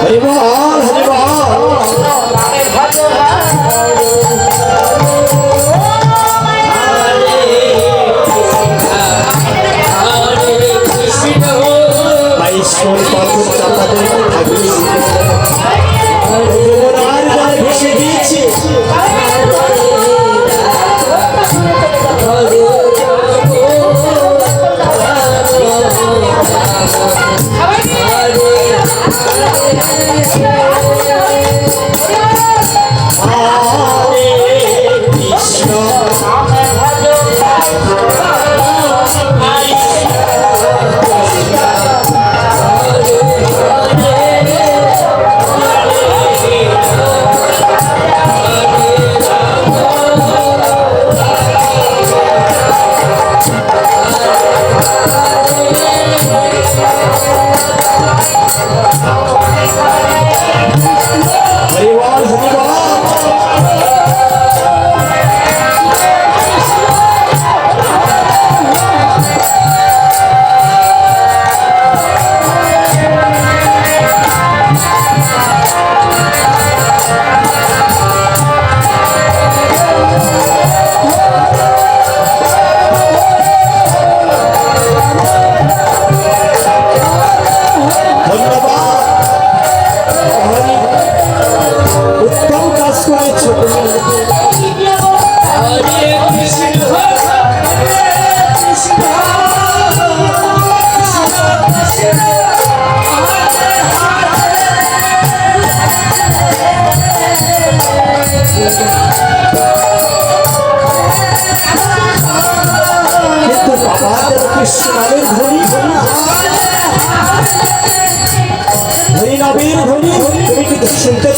哎不好？নবীর ধ্বনি তুমি কি শুনতে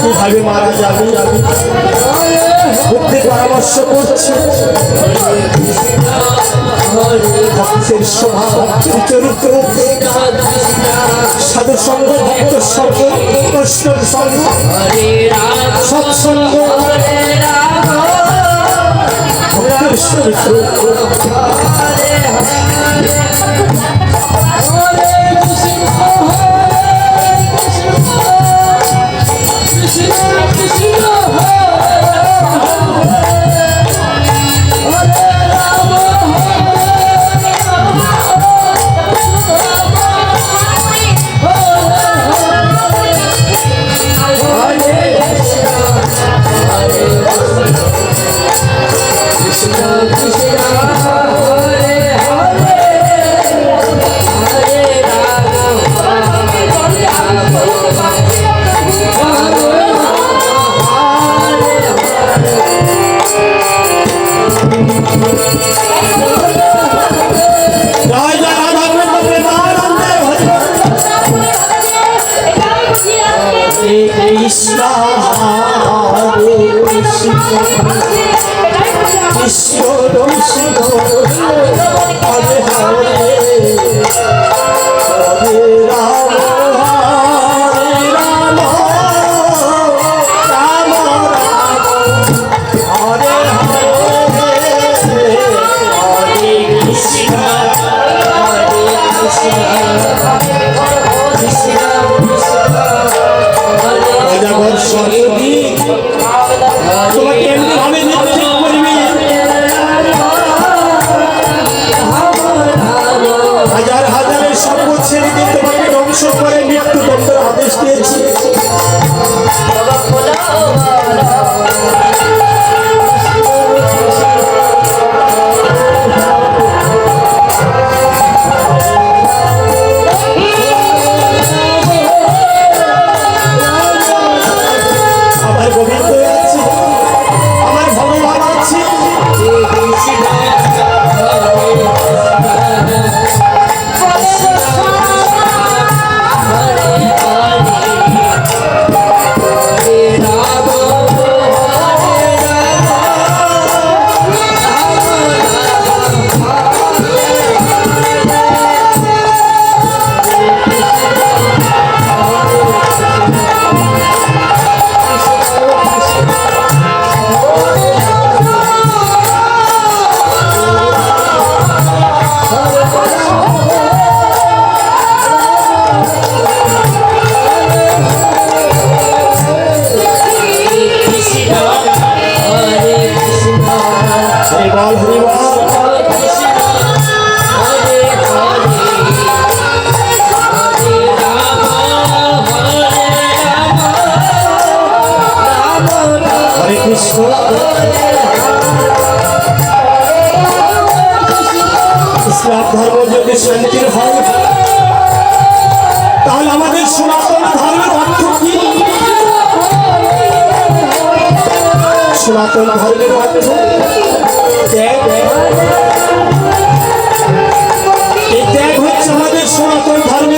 কীভাবে মারা যাবে বুদ্ধি পরামর্শ করছে ভক্তের স্বভাব ভক্তের চরিত্র সাধু সঙ্গ ভক্ত জয় হরে সরস্বতী তোমাকে এমনি ধর্ম যদি শান্তির হয়, তাহলে আমাদের সনাতন ধর্মের অর্থ কি? সনাতন ধর্মের অর্থ এই ত্যাগ হচ্ছে আমাদের সনাতন ধর্মের